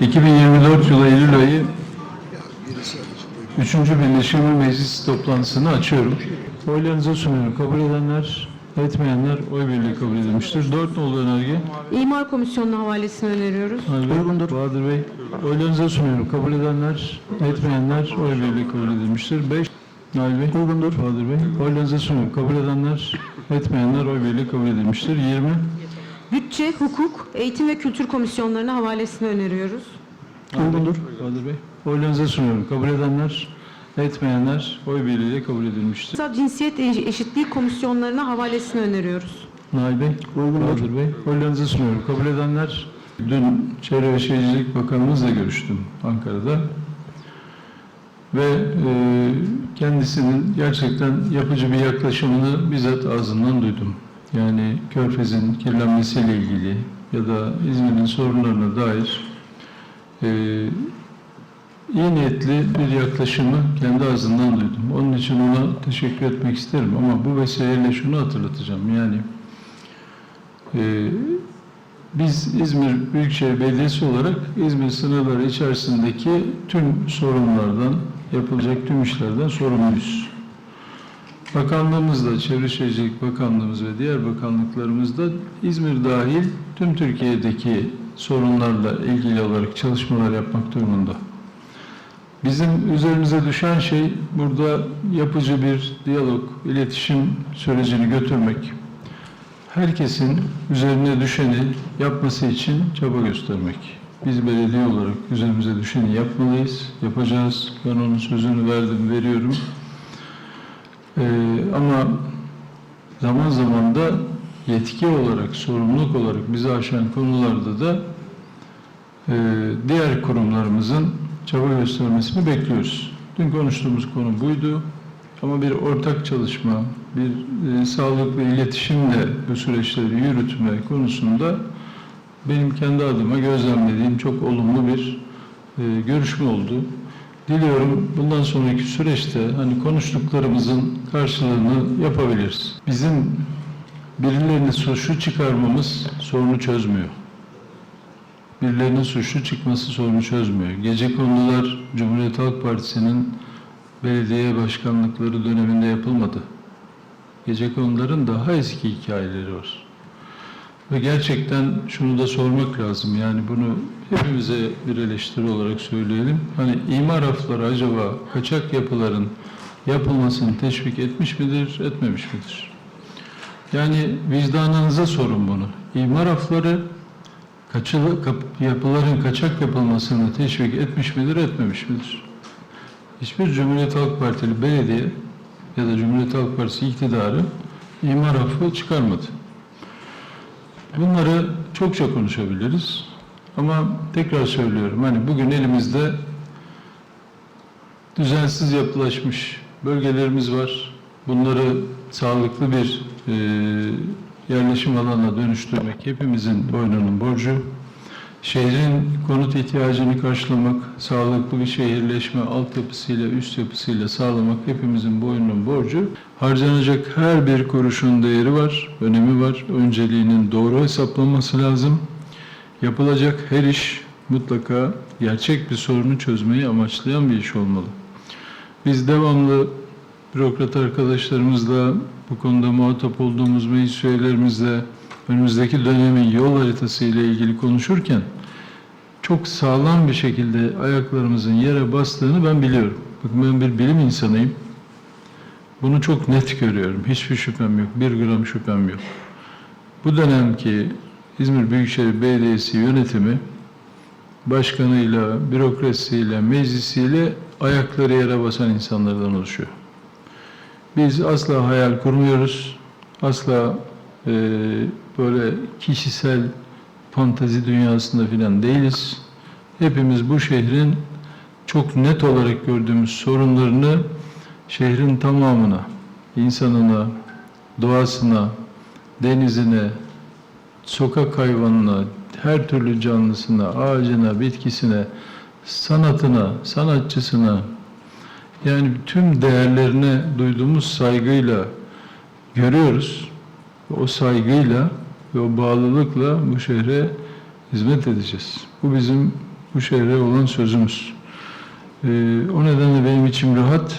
2024 yılı Eylül ayı 3. Birleşim Meclis toplantısını açıyorum. Oylarınıza sunuyorum. Kabul edenler, etmeyenler oy birliği kabul edilmiştir. 4 nolu önerge. İmar Komisyonu'na havalesini öneriyoruz. Uygundur. Bahadır Bey. Oylarınıza sunuyorum. Kabul edenler, etmeyenler oy birliği kabul edilmiştir. 5 Nail Bey. Uygundur. Bahadır Bey. Oylarınıza sunuyorum. Kabul edenler, etmeyenler oy birliği kabul edilmiştir. 20 Bütçe, Hukuk, Eğitim ve Kültür Komisyonlarına havalesini öneriyoruz. Uygundur. Bahadır Bey. Oylarınıza sunuyorum. Kabul edenler, etmeyenler oy birliğiyle kabul edilmiştir. Kısa Cinsiyet Eşitliği Komisyonlarına havalesini öneriyoruz. Nail Bey. Bahadır Bey. Oylarınızı sunuyorum. Kabul edenler, dün Çevre ve Şehircilik Bakanımızla görüştüm Ankara'da. Ve e, kendisinin gerçekten yapıcı bir yaklaşımını bizzat ağzından duydum. Yani Körfez'in kirlenmesiyle ilgili ya da İzmir'in sorunlarına dair e, iyi niyetli bir yaklaşımı kendi ağzından duydum. Onun için ona teşekkür etmek isterim ama bu vesileyle şunu hatırlatacağım. Yani e, biz İzmir Büyükşehir Belediyesi olarak İzmir sınırları içerisindeki tüm sorunlardan, yapılacak tüm işlerden sorumluyuz. Bakanlığımızda, Çevre Şehircilik Bakanlığımız ve diğer bakanlıklarımızda İzmir dahil tüm Türkiye'deki sorunlarla ilgili olarak çalışmalar yapmak durumunda. Bizim üzerimize düşen şey burada yapıcı bir diyalog, iletişim sürecini götürmek. Herkesin üzerine düşeni yapması için çaba göstermek. Biz belediye olarak üzerimize düşeni yapmalıyız, yapacağız. Ben onun sözünü verdim, veriyorum. Ee, ama zaman zaman da yetki olarak, sorumluluk olarak bizi aşan konularda da e, diğer kurumlarımızın çaba göstermesini bekliyoruz. Dün konuştuğumuz konu buydu. Ama bir ortak çalışma, bir e, sağlıklı iletişimle bu süreçleri yürütme konusunda benim kendi adıma gözlemlediğim çok olumlu bir e, görüşme oldu. Diliyorum bundan sonraki süreçte hani konuştuklarımızın karşılığını yapabiliriz. Bizim birilerini suçlu çıkarmamız sorunu çözmüyor. Birilerinin suçlu çıkması sorunu çözmüyor. Gece konular Cumhuriyet Halk Partisi'nin belediye başkanlıkları döneminde yapılmadı. Gece konuların daha eski hikayeleri var. Ve gerçekten şunu da sormak lazım. Yani bunu hepimize bir eleştiri olarak söyleyelim. Hani imar hafları acaba kaçak yapıların yapılmasını teşvik etmiş midir, etmemiş midir? Yani vicdanınıza sorun bunu. İmar hafları kaçılı, kap- yapıların kaçak yapılmasını teşvik etmiş midir, etmemiş midir? Hiçbir Cumhuriyet Halk Partili belediye ya da Cumhuriyet Halk Partisi iktidarı imar affı çıkarmadı. Bunları çokça konuşabiliriz. Ama tekrar söylüyorum hani bugün elimizde düzensiz yapılaşmış bölgelerimiz var. Bunları sağlıklı bir e, yerleşim alanına dönüştürmek hepimizin boynunun borcu. Şehrin konut ihtiyacını karşılamak, sağlıklı bir şehirleşme altyapısıyla, üst yapısıyla sağlamak hepimizin boynunun borcu. Harcanacak her bir kuruşun değeri var, önemi var. Önceliğinin doğru hesaplanması lazım. Yapılacak her iş mutlaka gerçek bir sorunu çözmeyi amaçlayan bir iş olmalı. Biz devamlı bürokrat arkadaşlarımızla, bu konuda muhatap olduğumuz meclis üyelerimizle önümüzdeki dönemin yol haritası ile ilgili konuşurken çok sağlam bir şekilde ayaklarımızın yere bastığını ben biliyorum. Bakın ben bir bilim insanıyım. Bunu çok net görüyorum. Hiçbir şüphem yok. Bir gram şüphem yok. Bu dönemki İzmir Büyükşehir Belediyesi yönetimi başkanıyla, bürokrasiyle, meclisiyle ayakları yere basan insanlardan oluşuyor. Biz asla hayal kurmuyoruz. Asla e, böyle kişisel fantazi dünyasında filan değiliz. Hepimiz bu şehrin çok net olarak gördüğümüz sorunlarını şehrin tamamına, insanına, doğasına, denizine, sokak hayvanına, her türlü canlısına, ağacına, bitkisine, sanatına, sanatçısına, yani tüm değerlerine duyduğumuz saygıyla görüyoruz. O saygıyla ve o bağlılıkla bu şehre hizmet edeceğiz. Bu bizim bu şehre olan sözümüz. Ee, o nedenle benim içim rahat.